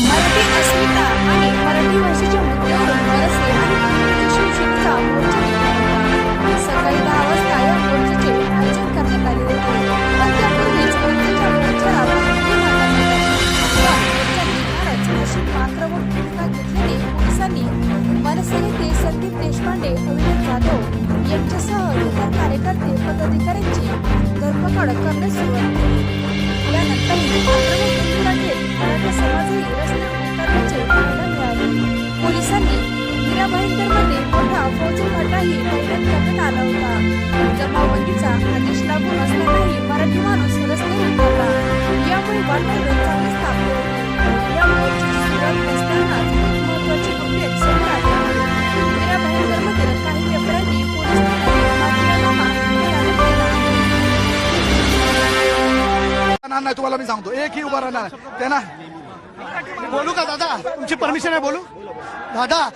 मराठी अस्मिता आणि मराठी भाषेच्या मुद्द्यावरून मनसे आणि विविध नाही तुम्हाला मी सांगतो एकही उभा राहणार. त्यांना बोलू का दादा तुमची परमिशन आहे बोलू दादा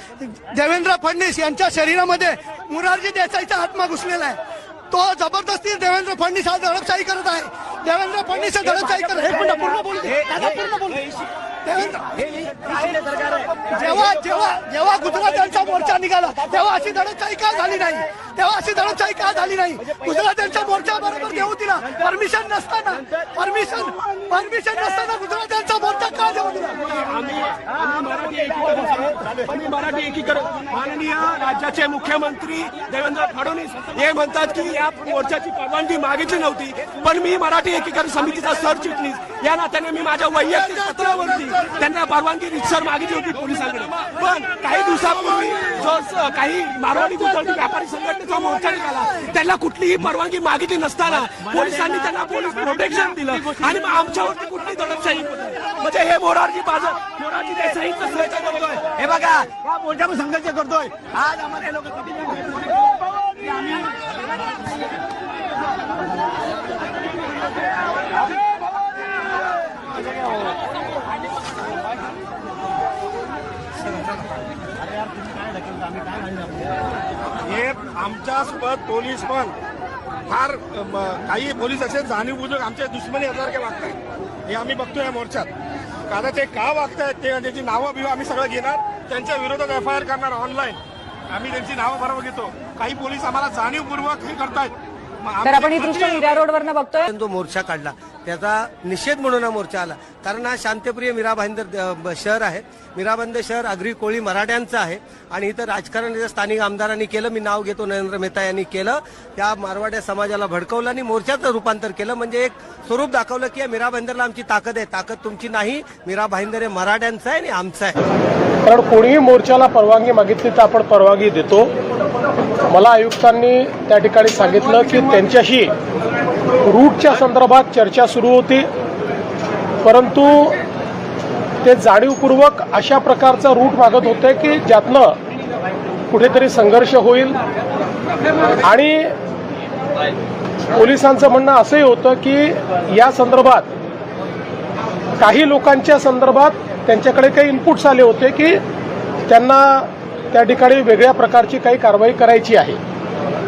देवेंद्र फडणवीस यांच्या शरीरामध्ये मुरारजी देसाईचा आत्मा घुसलेला आहे तो जबरदस्ती देवेंद्र फडणवीस हा दडपशाही करत आहे देवेंद्र फडणवीस हे दडपशाही करत मिनिट पूर्ण बोलू दे. दादा पूर्ण बोलू दे. जेव्हा जेव्हा जेव्हा गुजरात्यांचा मोर्चा निघाला तेव्हा अशी दडपशाही का झाली नाही. तेव्हा अशी दडपशाही का झाली नाही. गुजरात्यांच्या मोर्चा बरोबर देऊ दिला. परमिशन नसताना परमिशन परमिशन नसताना गुजरात्यांचा मोर्चा आम्ही मराठी एकीकरण माननीय राज्याचे मुख्यमंत्री देवेंद्र फडणवीस हे म्हणतात की या मोर्चाची परवानगी मागितली नव्हती पण मी मराठी एकीकरण समितीचा सरचिटणीस या नात्याने मी माझ्या वैयक्तिक पत्रावरती त्यांना परवानगी रितसर मागितली होती पोलिसांकडे. पण काही दिवसापूर्वी जो काही मारवाडी गुजराती व्यापारी संघटनेचा मोर्चा निघाला त्यांना कुठलीही परवानगी मागितली नसताना पोलिसांनी त्यांना पोलीस प्रोटेक्शन दिलं आणि मग आमच्यावरती कुठली दडपशाही म्हणजे हे मोरारजी बाजार मोरारजी देसाईचं संघर्ष करतोय. हे बघा हा मोर्चा संघर्ष करतोय. आज आम्हाला हे लोक किती हे आमच्यासोबत पोलीस पण. फार काही पोलीस असे जाणीवपूर्वक आमच्या दुश्मनी यासारखे वागतात हे आम्ही बघतोय या मोर्चात. कारण ते का वागतायत ते त्याची नावं बिवं आम्ही सगळं घेणार. त्यांच्या विरोधात एफ आय आर करणार ऑनलाईन आम्ही त्यांची नावं बरोबर घेतो. काही पोलीस आम्हाला जाणीवपूर्वक हे करतायत. तर आपण ही दृश्य रोडवरनं बघतोय. जो मोर्चा काढला. त्याचा निषेध म्हणून हा मोर्चा आला. कारण हा शांतप्रिय मीरा भाईंदर शहर आहे. मीरा भाईंदर शहर अग्री कोळी मराठ्यांचं आहे. आणि इथं राजकारण स्थानिक आमदारांनी केलं मी नाव घेतो नरेंद्र मेहता यांनी केलं त्या मारवाड्या समाजाला भडकवलं आणि मोर्चाचं रूपांतर केलं. म्हणजे एक स्वरूप दाखवलं की या मीरा भाईंदरला आमची ताकद आहे. ताकद तुमची नाही. मीरा भाईंदर हे मराठ्यांचं आहे आणि आमचं आहे. कारण कोणीही मोर्चाला परवानगी मागितली तर आपण परवानगी देतो. मला आयुक्तांनी त्या ठिकाणी सांगितलं की त्यांच्याशी रूटच्या संदर्भात चर्चा सुरू होती. परंतु ते जाणीवपूर्वक अशा प्रकारचा रूट मागत होते की ज्यातनं कुठेतरी संघर्ष होईल. आणि पोलिसांचं म्हणणं असंही होतं की या संदर्भात काही लोकांच्या संदर्भात त्यांच्याकडे काही इनपुट्स आले होते की त्यांना त्या ठिकाणी वेगळ्या प्रकारची काही कारवाई करायची आहे.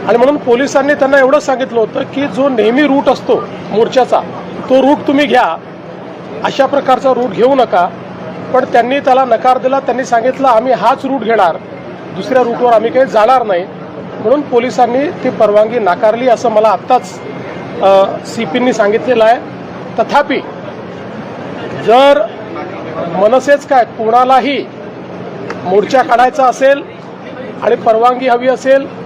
आणि म्हणून पोलिसांनी त्यांना एवढं सांगितलं होतं की जो नेहमी रूट असतो मोर्चाचा तो रूट तुम्ही घ्या. अशा प्रकारचा रूट घेऊ नका. पण त्यांनी त्याला नकार दिला त्यांनी सांगितलं आम्ही हाच रूट घेणार. दुसऱ्या रूटवर आम्ही काही जाणार नाही. म्हणून पोलिसांनी ती परवानगी नाकारली असं मला आत्ताच सी पींनी सांगितलेलं आहे. तथापि जर मनसेच काय कोणालाही मोर्चा काढायचा असेल आणि परवानगी हवी असेल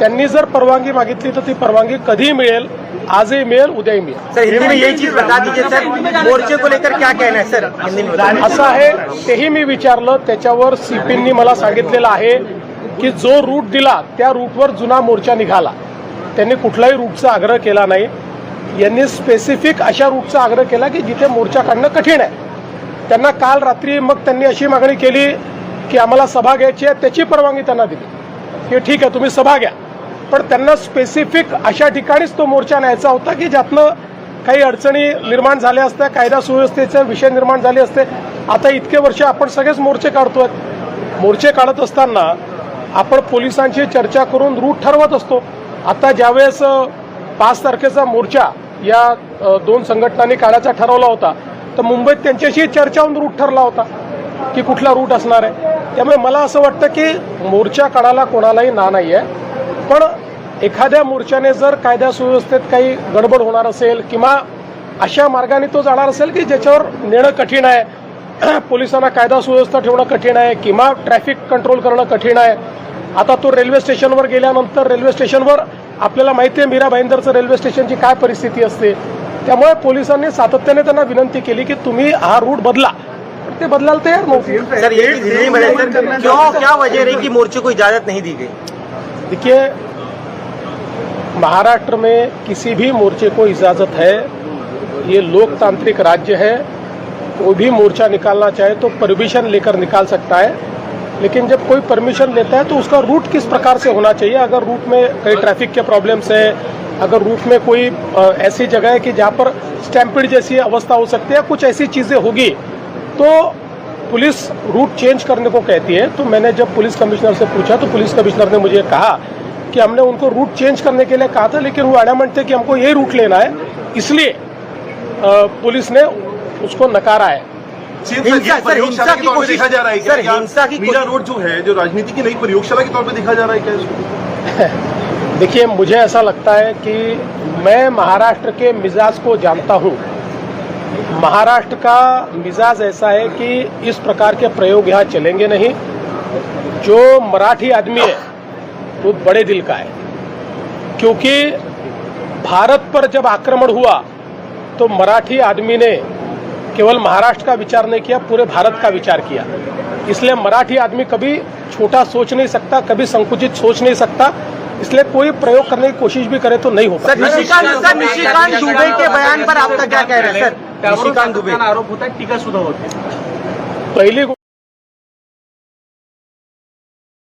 त्यांनी जर परवानगी मागितली तर ती परवानगी कधीही मिळेल आजही मिळेल उद्याही मिळेल. सर हिंदी में यही चीज बता दीजिए सर. मोर्चे को लेकर क्या कहना है सर? हिंदी में असं आहे तेही मी विचारलं त्याच्यावर सीपींनी मला सांगितलेलं आहे की जो रूट दिला त्या रूटवर जुना मोर्चा निघाला. त्यांनी कुठल्याही रूटचा आग्रह केला नाही. यांनी स्पेसिफिक अशा रूटचा आग्रह केला की जिथे मोर्चा काढणं कठीण आहे. त्यांना काल रात्री मग त्यांनी अशी मागणी केली की आम्हाला सभा घ्यायची आहे त्याची परवानगी त्यांना दिली. की ठीक आहे तुम्ही सभा घ्या. पण त्यांना स्पेसिफिक अशा ठिकाणीच तो मोर्चा न्यायचा होता की ज्यातनं काही अडचणी निर्माण झाल्या असत्या कायदा सुव्यवस्थेचा विषय निर्माण झाले असते. आता इतके वर्ष आपण सगळेच मोर्चे काढतोय. मोर्चे काढत असताना आपण पोलिसांशी चर्चा करून रूट ठरवत असतो. आता ज्यावेळेस पाच तारखेचा मोर्चा या दोन संघटनांनी काढायचा ठरवला होता तर मुंबईत त्यांच्याशी चर्चा होऊन रूट ठरला होता की कुठला रूट असणार आहे. त्यामुळे मला असं वाटतं की मोर्चा काढायला कोणालाही ना नाही आहे पण एखाद्या मोर्चाने जर कायदा सुव्यवस्थेत काही गडबड होणार असेल किंवा अशा मार्गाने तो जाणार असेल की ज्याच्यावर नेणं कठीण आहे पोलिसांना कायदा सुव्यवस्था ठेवणं कठीण आहे किंवा ट्रॅफिक कंट्रोल करणं कठीण आहे आता तो रेल्वे स्टेशनवर गेल्यानंतर रेल्वे स्टेशनवर आपल्याला माहिती आहे मीरा भाईंदरचं रेल्वे स्टेशनची काय परिस्थिती असते. त्यामुळे पोलिसांनी सातत्याने त्यांना विनंती केली की तुम्ही हा रूट बदला. पण ते बदलायला तयार नव्हते. सर ये दिल्ली में सर क्यों क्या वजह रही कि मोर्चे को इजाजत नहीं दी गई? देखिए महाराष्ट्र में किसी भी मोर्चे को इजाज़त है, ये लोकतांत्रिक राज्य है, कोई भी मोर्चा निकालना चाहे तो परमिशन लेकर निकाल सकता है, लेकिन जब कोई परमिशन लेता है तो उसका रूट किस प्रकार से होना चाहिए? अगर रूट में कई ट्रैफ़िक के प्रॉब्लम्स है, अगर रूट में कोई ऐसी जगह है कि जहाँ पर स्टैम्पिड जैसी अवस्था हो सकती है कुछ ऐसी चीज़ें होगी तो पुलिस रूट चेंज करने को कहती है। तो मैंने जब पुलिस कमिश्नर से पूछा तो पुलिस कमिश्नर ने मुझे कहा कि हमने उनको रूट चेंज करने के लिए कहा था लेकिन वो एडामेंट थे कि हमको ये रूट लेना है। इसलिए पुलिस ने उसको नकारा है। हिंसा की कोशिश देखा जा रहा है सर हिंसा की मीरा रोड जो है जो राजनीति की नई प्रयोगशाला के तौर पे देखा जा रहा है क्या इसको? देखिए मुझे ऐसा लगता है कि मैं महाराष्ट्र के मिजाज को जानता हूँ। महाराष्ट्र का मिजाज ऐसा है कि इस प्रकार के प्रयोग यहाँ चलेंगे नहीं। जो मराठी आदमी है वो बड़े दिल का है। क्योंकि भारत पर जब आक्रमण हुआ तो मराठी आदमी ने केवल महाराष्ट्र का विचार नहीं किया पूरे भारत का विचार किया। इसलिए मराठी आदमी कभी छोटा सोच नहीं सकता कभी संकुचित सोच नहीं सकता। इसलिए कोई प्रयोग करने की कोशिश भी करे तो नहीं हो सर निशिकांत निशिकांत दुबे के बयान पर आपका क्या कह रहे हैं? सर निशिकांत दुबे। पहिली गो-